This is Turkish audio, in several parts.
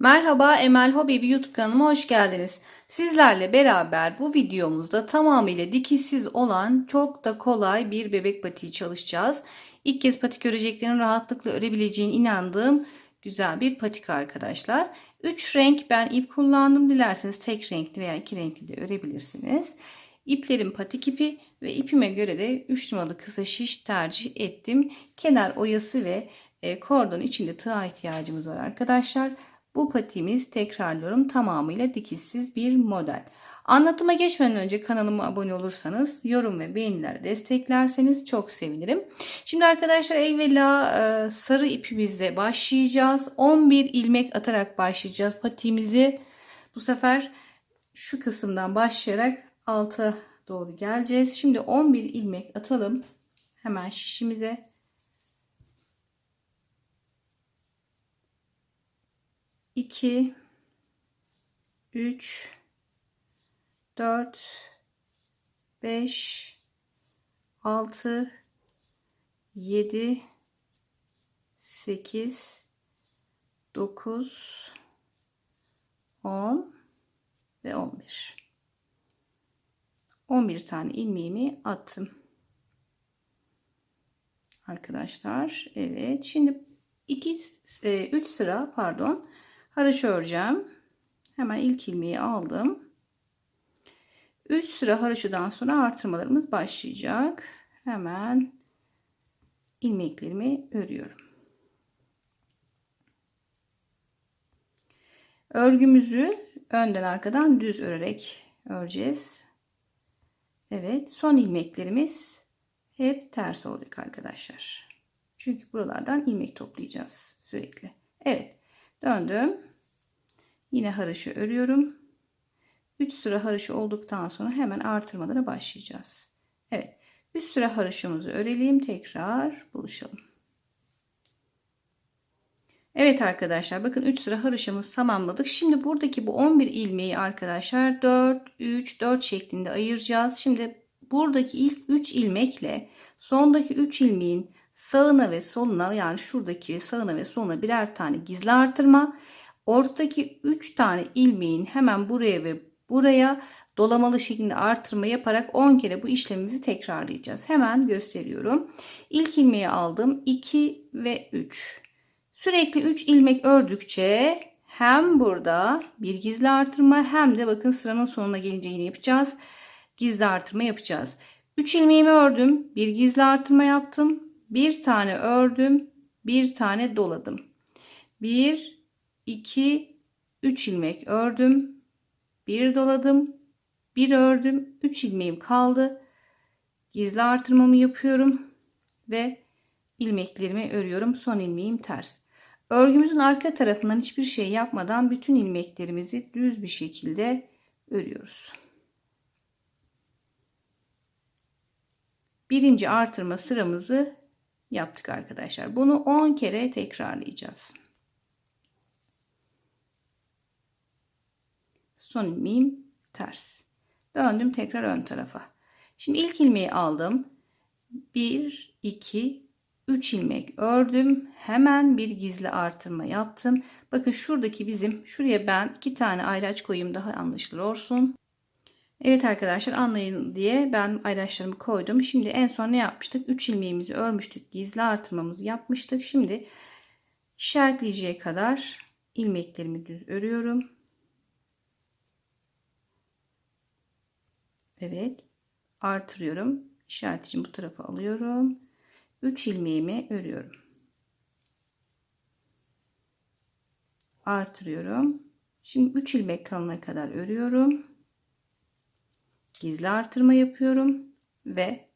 Merhaba Emel Hobi YouTube kanalıma hoş geldiniz. Sizlerle beraber bu videomuzda tamamıyla dikişsiz olan çok da kolay bir bebek patiği çalışacağız. İlk kez patik öreceklerin rahatlıkla örebileceğine inandığım güzel bir patik arkadaşlar. 3 renk ben ip kullandım. Dilerseniz tek renkli veya iki renkli de örebilirsiniz. İplerim patik ipi ve ipime göre de 3 numaralı kısa şiş tercih ettim. Kenar oyası ve e, kordon içinde tığa ihtiyacımız var arkadaşlar. Bu patiğimiz tekrarlıyorum tamamıyla dikişsiz bir model. Anlatıma geçmeden önce kanalıma abone olursanız yorum ve beğeniler desteklerseniz çok sevinirim. Şimdi arkadaşlar evvela e, sarı ipimizle başlayacağız. 11 ilmek atarak başlayacağız patiğimizi. Bu sefer şu kısımdan başlayarak alta doğru geleceğiz. Şimdi 11 ilmek atalım. Hemen şişimize. 2 3 4 5 6 7 8 9 10 ve 11 11 tane ilmeğimi attım. Arkadaşlar evet. Şimdi 2 3 sıra pardon Haraşo öreceğim. Hemen ilk ilmeği aldım. 3 sıra haraşodan sonra artırmalarımız başlayacak. Hemen ilmeklerimi örüyorum. Örgümüzü önden arkadan düz örerek öreceğiz. Evet, son ilmeklerimiz hep ters olacak arkadaşlar. Çünkü buralardan ilmek toplayacağız sürekli. Evet, döndüm. Yine haraşı örüyorum. 3 sıra haraşı olduktan sonra hemen artırmalara başlayacağız. Evet. 3 sıra haraşımızı örelim. Tekrar buluşalım. Evet arkadaşlar bakın 3 sıra haraşımızı tamamladık. Şimdi buradaki bu 11 ilmeği arkadaşlar 4, 3, 4 şeklinde ayıracağız. Şimdi buradaki ilk 3 ilmekle sondaki 3 ilmeğin sağına ve soluna yani şuradaki sağına ve soluna birer tane gizli artırma Ortadaki 3 tane ilmeğin hemen buraya ve buraya dolamalı şeklinde artırma yaparak 10 kere bu işlemimizi tekrarlayacağız. Hemen gösteriyorum. İlk ilmeği aldım. 2 ve 3. Sürekli 3 ilmek ördükçe hem burada bir gizli artırma hem de bakın sıranın sonuna gelince yine yapacağız. Gizli artırma yapacağız. 3 ilmeğimi ördüm. Bir gizli artırma yaptım. Bir tane ördüm. Bir tane doladım. 1 2 3 ilmek ördüm. 1 doladım. 1 ördüm. 3 ilmeğim kaldı. Gizli artırmamı yapıyorum ve ilmeklerimi örüyorum. Son ilmeğim ters. Örgümüzün arka tarafından hiçbir şey yapmadan bütün ilmeklerimizi düz bir şekilde örüyoruz. Birinci artırma sıramızı yaptık arkadaşlar. Bunu 10 kere tekrarlayacağız. Son ilmeğim ters. Döndüm tekrar ön tarafa. Şimdi ilk ilmeği aldım. 1 2 3 ilmek ördüm. Hemen bir gizli artırma yaptım. Bakın şuradaki bizim şuraya ben iki tane ayraç koyayım daha anlaşılır olsun. Evet arkadaşlar anlayın diye ben ayraçlarımı koydum. Şimdi en son ne yapmıştık? 3 ilmeğimizi örmüştük. Gizli artırmamızı yapmıştık. Şimdi işaretleyeceği kadar ilmeklerimi düz örüyorum. Evet. Artırıyorum. İşaret için bu tarafa alıyorum. 3 ilmeğimi örüyorum. Artırıyorum. Şimdi 3 ilmek kalana kadar örüyorum. Gizli artırma yapıyorum ve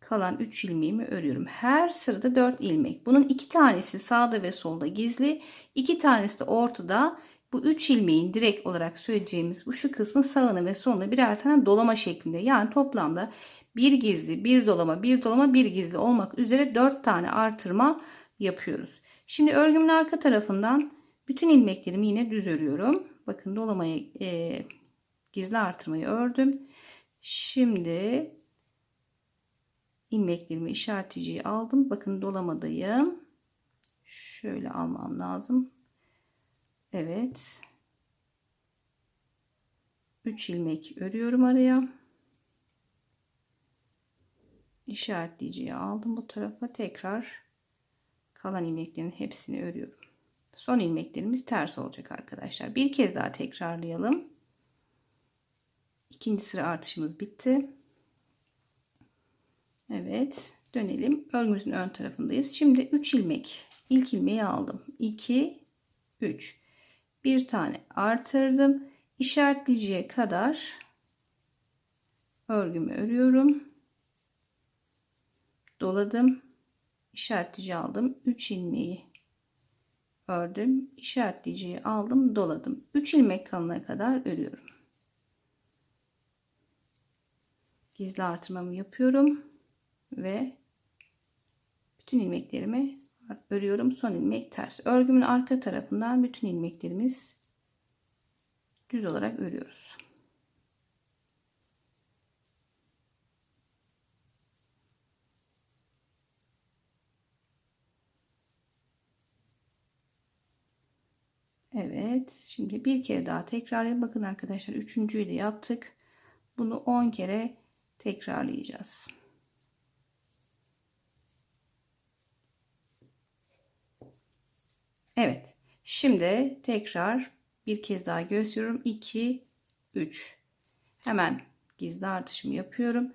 kalan 3 ilmeğimi örüyorum. Her sırada 4 ilmek. Bunun 2 tanesi sağda ve solda gizli, 2 tanesi de ortada bu 3 ilmeğin direkt olarak söyleyeceğimiz bu şu kısmı sağına ve soluna birer tane dolama şeklinde. Yani toplamda bir gizli, bir dolama, bir dolama, bir gizli olmak üzere 4 tane artırma yapıyoruz. Şimdi örgümün arka tarafından bütün ilmeklerimi yine düz örüyorum. Bakın dolamayı e, gizli artırmayı ördüm. Şimdi ilmeklerimi işareticiyi aldım. Bakın dolamadayım. Şöyle almam lazım. Evet. 3 ilmek örüyorum araya. İşaretleyiciyi aldım bu tarafa tekrar kalan ilmeklerin hepsini örüyorum. Son ilmeklerimiz ters olacak arkadaşlar. Bir kez daha tekrarlayalım. İkinci sıra artışımız bitti. Evet dönelim. Örgümüzün ön tarafındayız. Şimdi 3 ilmek. İlk ilmeği aldım. 2 3 bir tane artırdım. İşaretleyiciye kadar örgümü örüyorum. Doladım. İşaretleyici aldım. 3 ilmeği ördüm. İşaretleyiciyi aldım, doladım. 3 ilmek kalana kadar örüyorum. Gizli artırmamı yapıyorum ve bütün ilmeklerimi örüyorum. Son ilmek ters. Örgümün arka tarafından bütün ilmeklerimiz düz olarak örüyoruz. Evet. Şimdi bir kere daha tekrarlayalım. Bakın arkadaşlar üçüncüyü de yaptık. Bunu 10 kere tekrarlayacağız. Evet. Şimdi tekrar bir kez daha gösteriyorum. 2 3 Hemen gizli artışımı yapıyorum.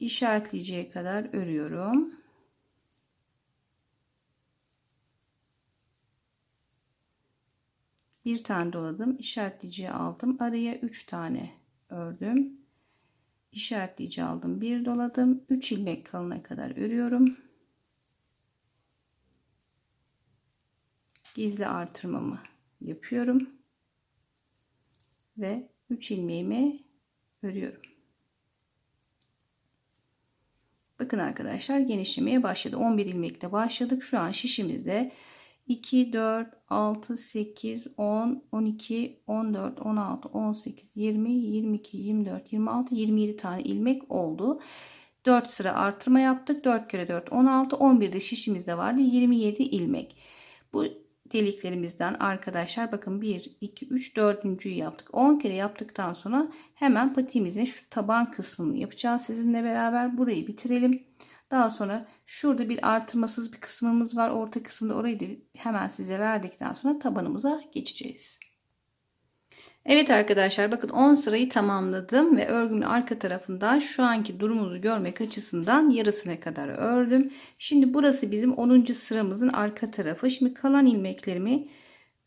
İşaretleyeceğe kadar örüyorum. Bir tane doladım. İşaretleyiciyi aldım. Araya 3 tane ördüm. İşaretleyici aldım. Bir doladım. 3 ilmek kalına kadar örüyorum. Gizli artırmamı yapıyorum. Ve 3 ilmeğimi örüyorum. Bakın arkadaşlar genişlemeye başladı. 11 ilmekle başladık. Şu an şişimizde 2, 4, 6, 8, 10, 12, 14, 16, 18, 20, 22, 24, 26, 27 tane ilmek oldu. 4 sıra artırma yaptık. 4 kere 4, 16, 11 de şişimizde vardı. 27 ilmek. Bu deliklerimizden arkadaşlar bakın 1, 2, 3, 4.'yü yaptık. 10 kere yaptıktan sonra hemen patiğimizin şu taban kısmını yapacağız. Sizinle beraber burayı bitirelim. Daha sonra şurada bir artırmasız bir kısmımız var. Orta kısımda orayı da hemen size verdikten sonra tabanımıza geçeceğiz. Evet arkadaşlar bakın 10 sırayı tamamladım ve örgümün arka tarafından şu anki durumumuzu görmek açısından yarısına kadar ördüm. Şimdi burası bizim 10. sıramızın arka tarafı. Şimdi kalan ilmeklerimi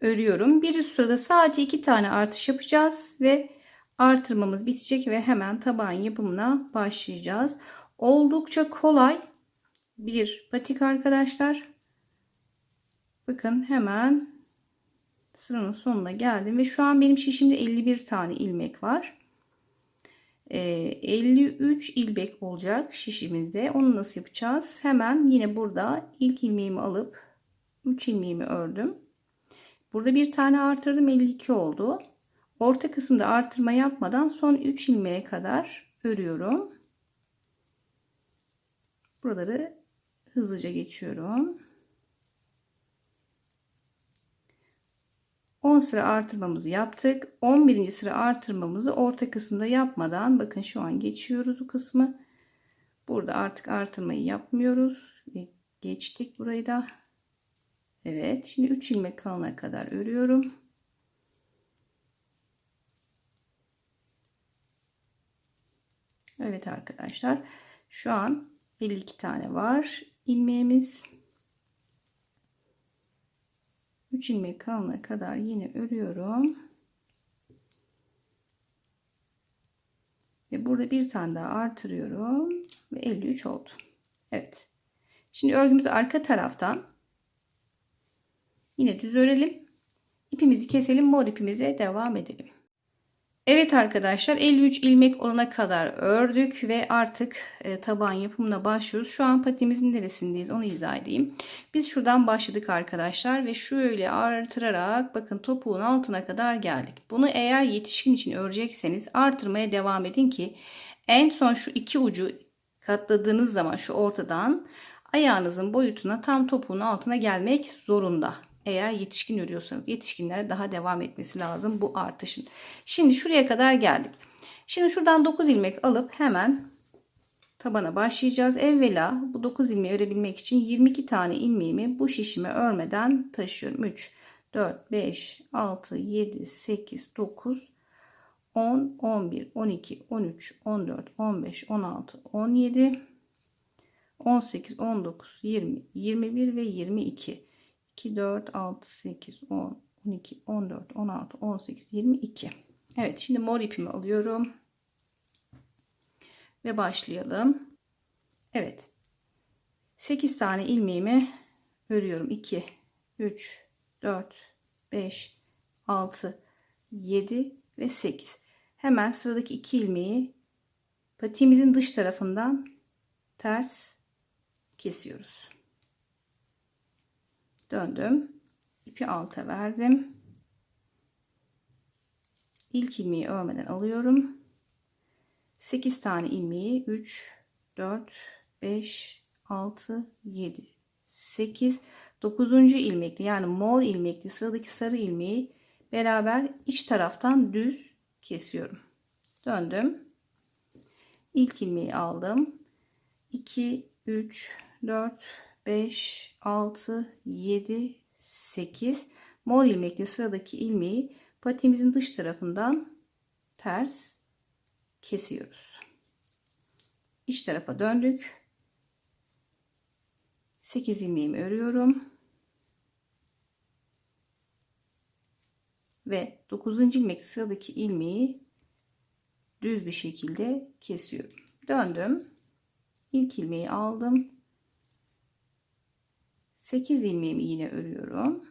örüyorum. Bir üst sırada sadece iki tane artış yapacağız ve artırmamız bitecek ve hemen taban yapımına başlayacağız. Oldukça kolay bir patik arkadaşlar. Bakın hemen sıranın sonuna geldim ve şu an benim şişimde 51 tane ilmek var. Ee, 53 ilmek olacak şişimizde. Onu nasıl yapacağız? Hemen yine burada ilk ilmeğimi alıp 3 ilmeğimi ördüm. Burada bir tane artırdım 52 oldu. Orta kısımda artırma yapmadan son 3 ilmeğe kadar örüyorum. Buraları hızlıca geçiyorum. 10 sıra artırmamızı yaptık. 11. sıra artırmamızı orta kısımda yapmadan bakın şu an geçiyoruz o kısmı. Burada artık artırmayı yapmıyoruz. Geçtik burayı da. Evet. Şimdi 3 ilmek kalana kadar örüyorum. Evet arkadaşlar. Şu an 52 tane var ilmeğimiz. 3 ilmek kalana kadar yine örüyorum. Ve burada bir tane daha artırıyorum ve 53 oldu. Evet. Şimdi örgümüzü arka taraftan yine düz örelim. İpimizi keselim. Mor ipimize devam edelim. Evet arkadaşlar 53 ilmek olana kadar ördük ve artık e, taban yapımına başlıyoruz. Şu an patimizin neresindeyiz onu izah edeyim. Biz şuradan başladık arkadaşlar ve şöyle artırarak bakın topuğun altına kadar geldik. Bunu eğer yetişkin için örecekseniz artırmaya devam edin ki en son şu iki ucu katladığınız zaman şu ortadan ayağınızın boyutuna tam topuğun altına gelmek zorunda. Eğer yetişkin örüyorsanız yetişkinlere daha devam etmesi lazım bu artışın. Şimdi şuraya kadar geldik. Şimdi şuradan 9 ilmek alıp hemen tabana başlayacağız. Evvela bu 9 ilmeği örebilmek için 22 tane ilmeğimi bu şişime örmeden taşıyorum. 3, 4, 5, 6, 7, 8, 9, 10, 11, 12, 13, 14, 15, 16, 17, 18, 19, 20, 21 ve 22. 2, 4, 6, 8, 10, 12, 14, 16, 18, 22. Evet şimdi mor ipimi alıyorum. Ve başlayalım. Evet. 8 tane ilmeğimi örüyorum. 2, 3, 4, 5, 6, 7 ve 8. Hemen sıradaki 2 ilmeği patiğimizin dış tarafından ters kesiyoruz. Döndüm. ipi alta verdim. İlk ilmeği örmeden alıyorum. 8 tane ilmeği 3 4 5 6 7 8 9. ilmekli yani mor ilmekli sıradaki sarı ilmeği beraber iç taraftan düz kesiyorum. Döndüm. İlk ilmeği aldım. 2 3 4 5 6 7 8 mor ilmekli sıradaki ilmeği patimizin dış tarafından ters kesiyoruz. İç tarafa döndük. 8 ilmeğimi örüyorum. Ve 9. ilmek sıradaki ilmeği düz bir şekilde kesiyorum. Döndüm. İlk ilmeği aldım. 8 ilmeğimi yine örüyorum.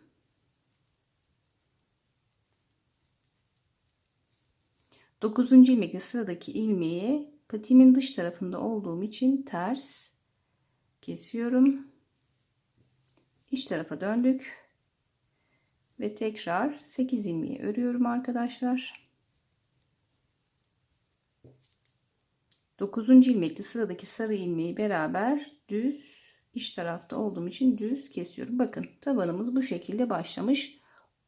9. ilmekle sıradaki ilmeği patiğimin dış tarafında olduğum için ters kesiyorum. İç tarafa döndük. Ve tekrar 8 ilmeği örüyorum arkadaşlar. 9. ilmekli sıradaki sarı ilmeği beraber düz iç tarafta olduğum için düz kesiyorum. Bakın tabanımız bu şekilde başlamış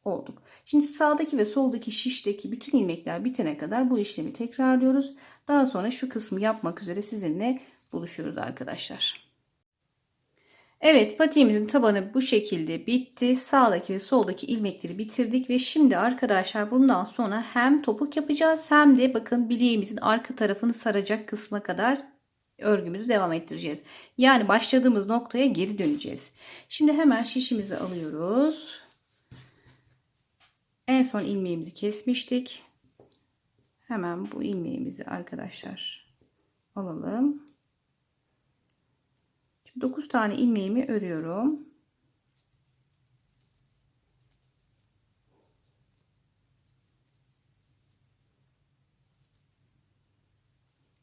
olduk. Şimdi sağdaki ve soldaki şişteki bütün ilmekler bitene kadar bu işlemi tekrarlıyoruz. Daha sonra şu kısmı yapmak üzere sizinle buluşuyoruz arkadaşlar. Evet patiğimizin tabanı bu şekilde bitti. Sağdaki ve soldaki ilmekleri bitirdik ve şimdi arkadaşlar bundan sonra hem topuk yapacağız hem de bakın bileğimizin arka tarafını saracak kısma kadar örgümüzü devam ettireceğiz. Yani başladığımız noktaya geri döneceğiz. Şimdi hemen şişimizi alıyoruz. En son ilmeğimizi kesmiştik. Hemen bu ilmeğimizi arkadaşlar alalım. Şimdi 9 tane ilmeğimi örüyorum.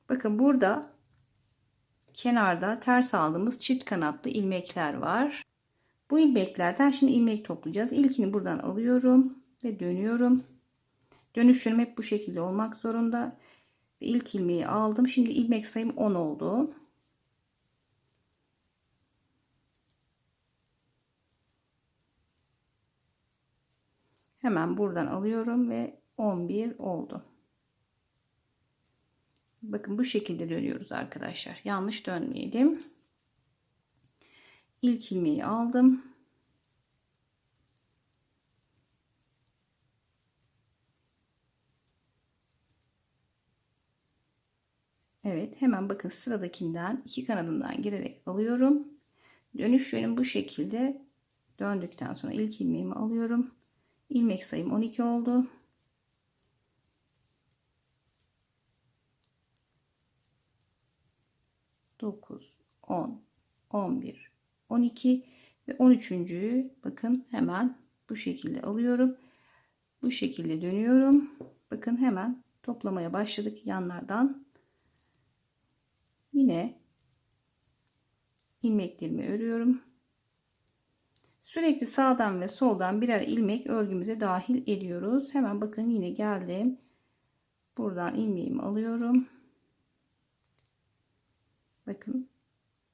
Bakın burada kenarda ters aldığımız çift kanatlı ilmekler var. Bu ilmeklerden şimdi ilmek toplayacağız. İlkini buradan alıyorum ve dönüyorum. Dönüşüm hep bu şekilde olmak zorunda. Ve ilk ilmeği aldım. Şimdi ilmek sayım 10 oldu. Hemen buradan alıyorum ve 11 oldu. Bakın bu şekilde dönüyoruz arkadaşlar. Yanlış dönmeyelim. İlk ilmeği aldım. Evet hemen bakın sıradakinden iki kanadından girerek alıyorum. Dönüş yönüm bu şekilde döndükten sonra ilk ilmeğimi alıyorum. İlmek sayım 12 oldu. Dokuz, on, on bir, on iki ve on üçüncüyü bakın hemen bu şekilde alıyorum. Bu şekilde dönüyorum. Bakın hemen toplamaya başladık yanlardan Yine ilmeklerimi örüyorum. Sürekli sağdan ve soldan birer ilmek örgümüze dahil ediyoruz. Hemen bakın yine geldim. Buradan ilmeğimi alıyorum. Bakın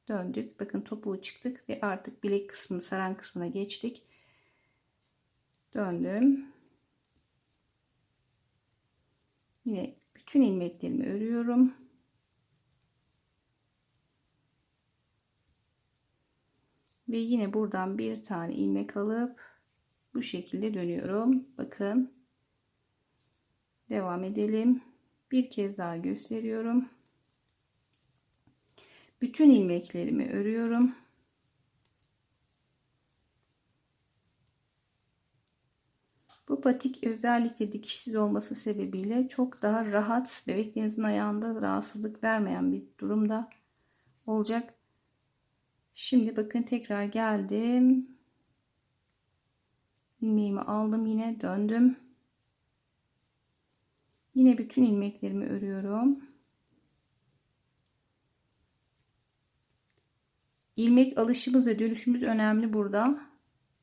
döndük. Bakın topuğu çıktık ve artık bilek kısmını saran kısmına geçtik. Döndüm. Yine bütün ilmeklerimi örüyorum. Ve yine buradan bir tane ilmek alıp bu şekilde dönüyorum. Bakın. Devam edelim. Bir kez daha gösteriyorum. Bütün ilmeklerimi örüyorum. Bu patik özellikle dikişsiz olması sebebiyle çok daha rahat bebeklerinizin ayağında rahatsızlık vermeyen bir durumda olacak. Şimdi bakın tekrar geldim. ilmeğimi aldım yine döndüm. Yine bütün ilmeklerimi örüyorum. İlmek alışımız ve dönüşümüz önemli burada.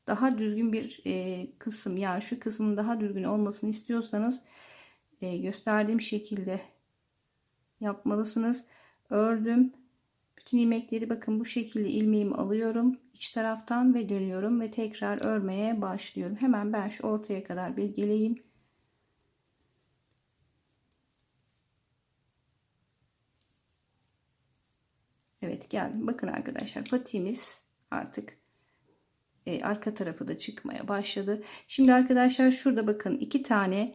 Daha düzgün bir e, kısım yani şu kısmın daha düzgün olmasını istiyorsanız e, gösterdiğim şekilde yapmalısınız. Ördüm. Bütün ilmekleri bakın bu şekilde ilmeğimi alıyorum iç taraftan ve dönüyorum ve tekrar örmeye başlıyorum. Hemen ben şu ortaya kadar bir geleyim. Evet geldim. Bakın arkadaşlar patiğimiz artık e, arka tarafı da çıkmaya başladı. Şimdi arkadaşlar şurada bakın iki tane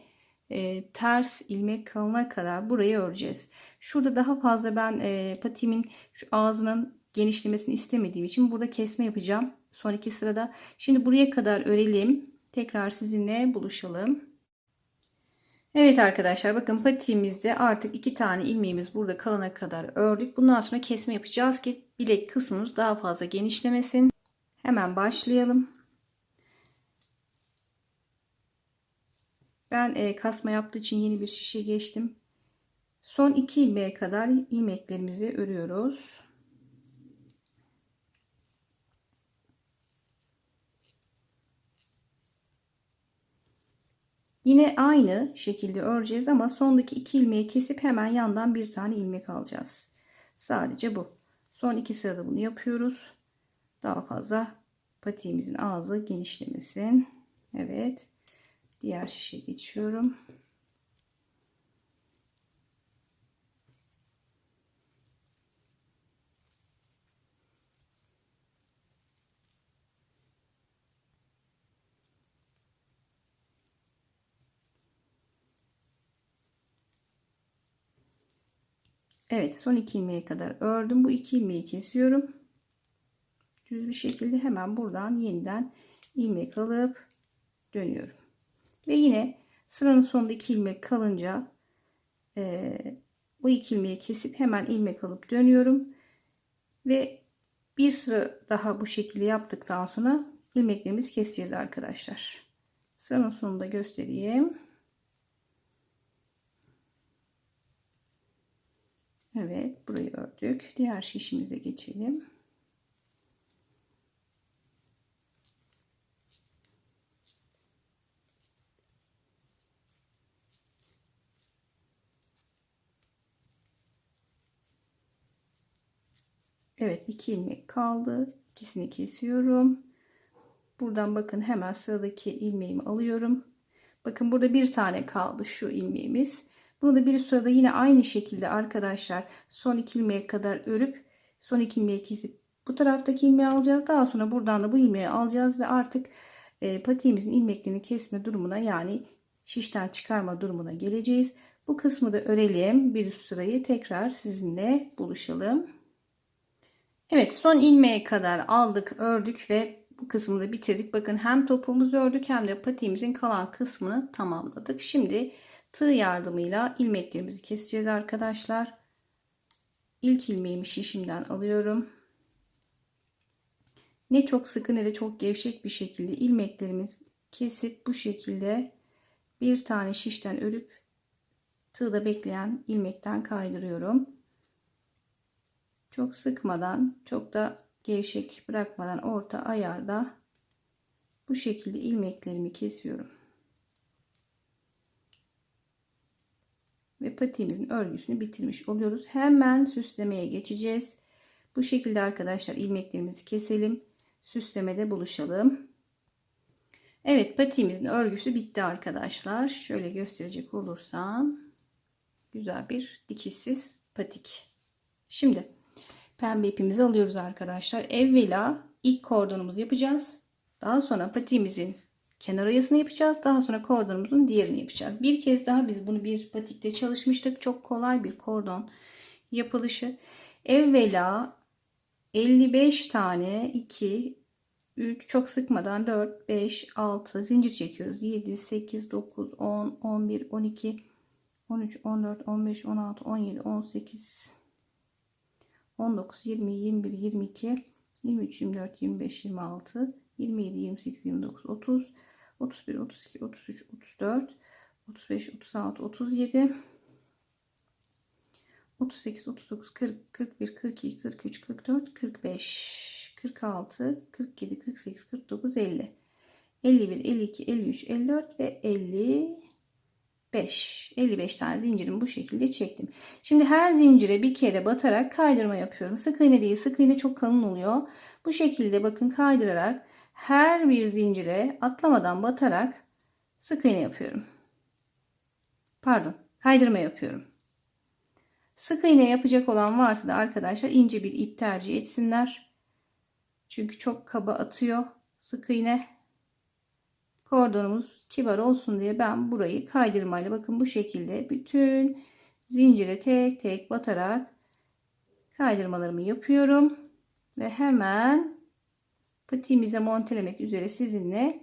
e, ters ilmek kalana kadar burayı öreceğiz. Şurada daha fazla ben e, patiğimin şu ağzının genişlemesini istemediğim için burada kesme yapacağım. Son iki sırada. Şimdi buraya kadar örelim. Tekrar sizinle buluşalım. Evet arkadaşlar bakın patiğimizde artık iki tane ilmeğimiz burada kalana kadar ördük. Bundan sonra kesme yapacağız ki bilek kısmımız daha fazla genişlemesin. Hemen başlayalım. Ben e, kasma yaptığı için yeni bir şişe geçtim. Son iki ilmeğe kadar ilmeklerimizi örüyoruz. Yine aynı şekilde öreceğiz ama sondaki iki ilmeği kesip hemen yandan bir tane ilmek alacağız. Sadece bu. Son iki sırada bunu yapıyoruz. Daha fazla patiğimizin ağzı genişlemesin. Evet. Diğer şişe geçiyorum. Evet son iki ilmeğe kadar ördüm. Bu iki ilmeği kesiyorum. Düz bir şekilde hemen buradan yeniden ilmek alıp dönüyorum. Ve yine sıranın sonunda iki ilmek kalınca e, o iki ilmeği kesip hemen ilmek alıp dönüyorum. Ve bir sıra daha bu şekilde yaptıktan sonra ilmeklerimizi keseceğiz arkadaşlar. Sıranın sonunda göstereyim. Evet burayı ördük. Diğer şişimize geçelim. Evet iki ilmek kaldı. İkisini kesiyorum. Buradan bakın hemen sıradaki ilmeğimi alıyorum. Bakın burada bir tane kaldı şu ilmeğimiz. Bunu da bir sırada yine aynı şekilde arkadaşlar son iki ilmeğe kadar örüp son iki ilmeği kesip bu taraftaki ilmeği alacağız. Daha sonra buradan da bu ilmeği alacağız ve artık e, patiğimizin ilmeklerini kesme durumuna yani şişten çıkarma durumuna geleceğiz. Bu kısmı da örelim. Bir üst sırayı tekrar sizinle buluşalım. Evet son ilmeğe kadar aldık ördük ve bu kısmı da bitirdik. Bakın hem topuğumuzu ördük hem de patiğimizin kalan kısmını tamamladık. Şimdi tığ yardımıyla ilmeklerimizi keseceğiz arkadaşlar. İlk ilmeğimi şişimden alıyorum. Ne çok sıkı ne de çok gevşek bir şekilde ilmeklerimizi kesip bu şekilde bir tane şişten örüp tığda bekleyen ilmekten kaydırıyorum. Çok sıkmadan, çok da gevşek bırakmadan orta ayarda bu şekilde ilmeklerimi kesiyorum. Ve patiğimizin örgüsünü bitirmiş oluyoruz. Hemen süslemeye geçeceğiz. Bu şekilde arkadaşlar ilmeklerimizi keselim. Süslemede buluşalım. Evet patiğimizin örgüsü bitti arkadaşlar. Şöyle gösterecek olursam güzel bir dikişsiz patik. Şimdi pembe ipimizi alıyoruz arkadaşlar. Evvela ilk kordonumuzu yapacağız. Daha sonra patiğimizin kenar oyasını yapacağız. Daha sonra kordonumuzun diğerini yapacağız. Bir kez daha biz bunu bir patikte çalışmıştık. Çok kolay bir kordon yapılışı. Evvela 55 tane 2 3 çok sıkmadan 4 5 6 zincir çekiyoruz. 7 8 9 10 11 12 13 14 15 16 17 18 19 20 21 22 23 24 25 26 27 28 29 30 31 32 33 34 35 36 37 38, 39, 40, 41, 42, 43, 44, 45, 46, 47, 48, 49, 50, 51, 52, 53, 54 ve 55. 55 tane zincirimi bu şekilde çektim. Şimdi her zincire bir kere batarak kaydırma yapıyorum. Sık iğne değil, sık iğne çok kalın oluyor. Bu şekilde bakın kaydırarak her bir zincire atlamadan batarak sık iğne yapıyorum. Pardon, kaydırma yapıyorum. Sık iğne yapacak olan varsa da arkadaşlar ince bir ip tercih etsinler. Çünkü çok kaba atıyor sık iğne. Kordonumuz kibar olsun diye ben burayı kaydırmayla bakın bu şekilde bütün zincire tek tek batarak kaydırmalarımı yapıyorum. Ve hemen patiğimize montelemek üzere sizinle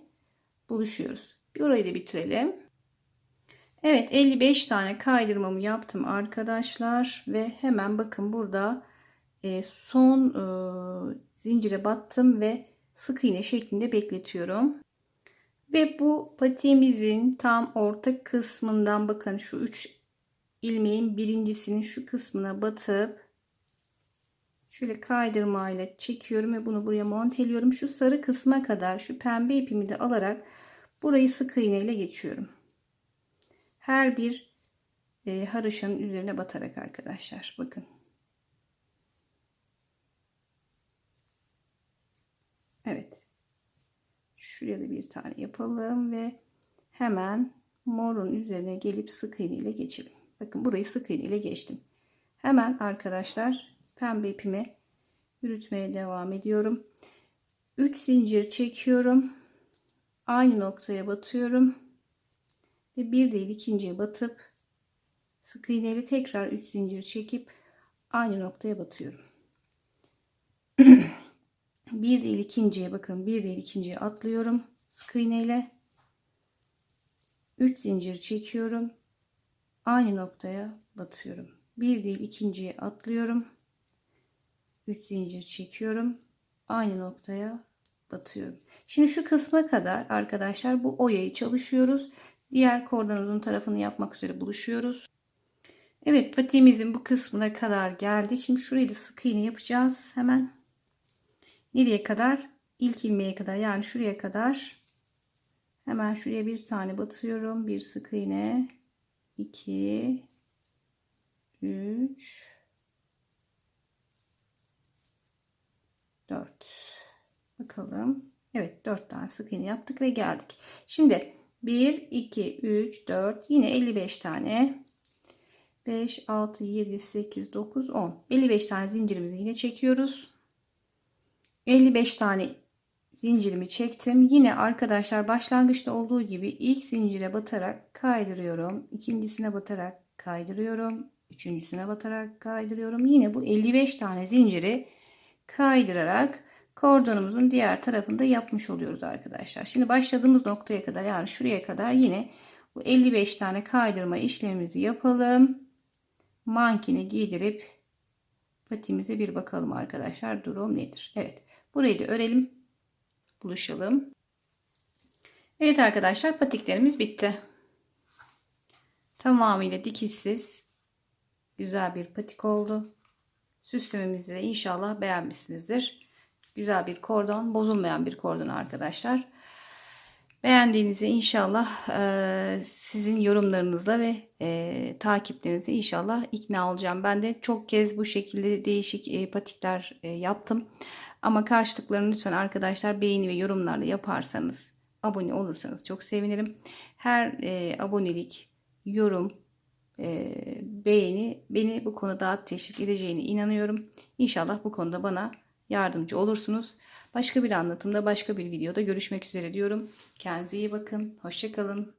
buluşuyoruz. Bir orayı da bitirelim. Evet 55 tane kaydırmamı yaptım arkadaşlar ve hemen bakın burada e, son e, zincire battım ve sık iğne şeklinde bekletiyorum. Ve bu patiğimizin tam orta kısmından bakın şu 3 ilmeğin birincisinin şu kısmına batıp şöyle kaydırmayla çekiyorum ve bunu buraya monteliyorum. Şu sarı kısma kadar şu pembe ipimi de alarak burayı sık iğne ile geçiyorum her bir e, haroşanın üzerine batarak arkadaşlar bakın. Evet. Şuraya da bir tane yapalım ve hemen morun üzerine gelip sık iğne ile geçelim. Bakın burayı sık iğne ile geçtim. Hemen arkadaşlar pembe ipimi yürütmeye devam ediyorum. 3 zincir çekiyorum. Aynı noktaya batıyorum ve bir değil ikinciye batıp sık iğneyle tekrar 3 zincir çekip aynı noktaya batıyorum. bir değil ikinciye bakın bir değil ikinciye atlıyorum sık iğneyle 3 zincir çekiyorum aynı noktaya batıyorum. Bir değil ikinciye atlıyorum 3 zincir çekiyorum aynı noktaya batıyorum. Şimdi şu kısma kadar arkadaşlar bu oyayı çalışıyoruz. Diğer kordonumuzun tarafını yapmak üzere buluşuyoruz. Evet patiğimizin bu kısmına kadar geldik. Şimdi şurayı da sık iğne yapacağız hemen. Nereye kadar? İlk ilmeğe kadar yani şuraya kadar. Hemen şuraya bir tane batıyorum. Bir sık iğne. 2 3 4 Bakalım. Evet 4 tane sık iğne yaptık ve geldik. Şimdi 1, 2, 3, 4 yine 55 tane. 5, 6, 7, 8, 9, 10. 55 tane zincirimizi yine çekiyoruz. 55 tane zincirimi çektim. Yine arkadaşlar başlangıçta olduğu gibi ilk zincire batarak kaydırıyorum. ikincisine batarak kaydırıyorum. Üçüncüsüne batarak kaydırıyorum. Yine bu 55 tane zinciri kaydırarak kordonumuzun diğer tarafında yapmış oluyoruz arkadaşlar. Şimdi başladığımız noktaya kadar yani şuraya kadar yine bu 55 tane kaydırma işlemimizi yapalım. Mankini giydirip patiğimize bir bakalım arkadaşlar. Durum nedir? Evet. Burayı da örelim. Buluşalım. Evet arkadaşlar patiklerimiz bitti. Tamamıyla dikişsiz güzel bir patik oldu. Süslememizi inşallah beğenmişsinizdir. Güzel bir kordon. Bozulmayan bir kordon arkadaşlar. Beğendiğinizi inşallah e, sizin yorumlarınızla ve e, takiplerinizle inşallah ikna olacağım. Ben de çok kez bu şekilde değişik e, patikler e, yaptım. Ama karşılıklarını lütfen arkadaşlar beğeni ve yorumlarla yaparsanız abone olursanız çok sevinirim. Her e, abonelik, yorum, beğeni beni bu konuda teşvik edeceğine inanıyorum. İnşallah bu konuda bana yardımcı olursunuz. Başka bir anlatımda, başka bir videoda görüşmek üzere diyorum. Kendinize iyi bakın. Hoşçakalın.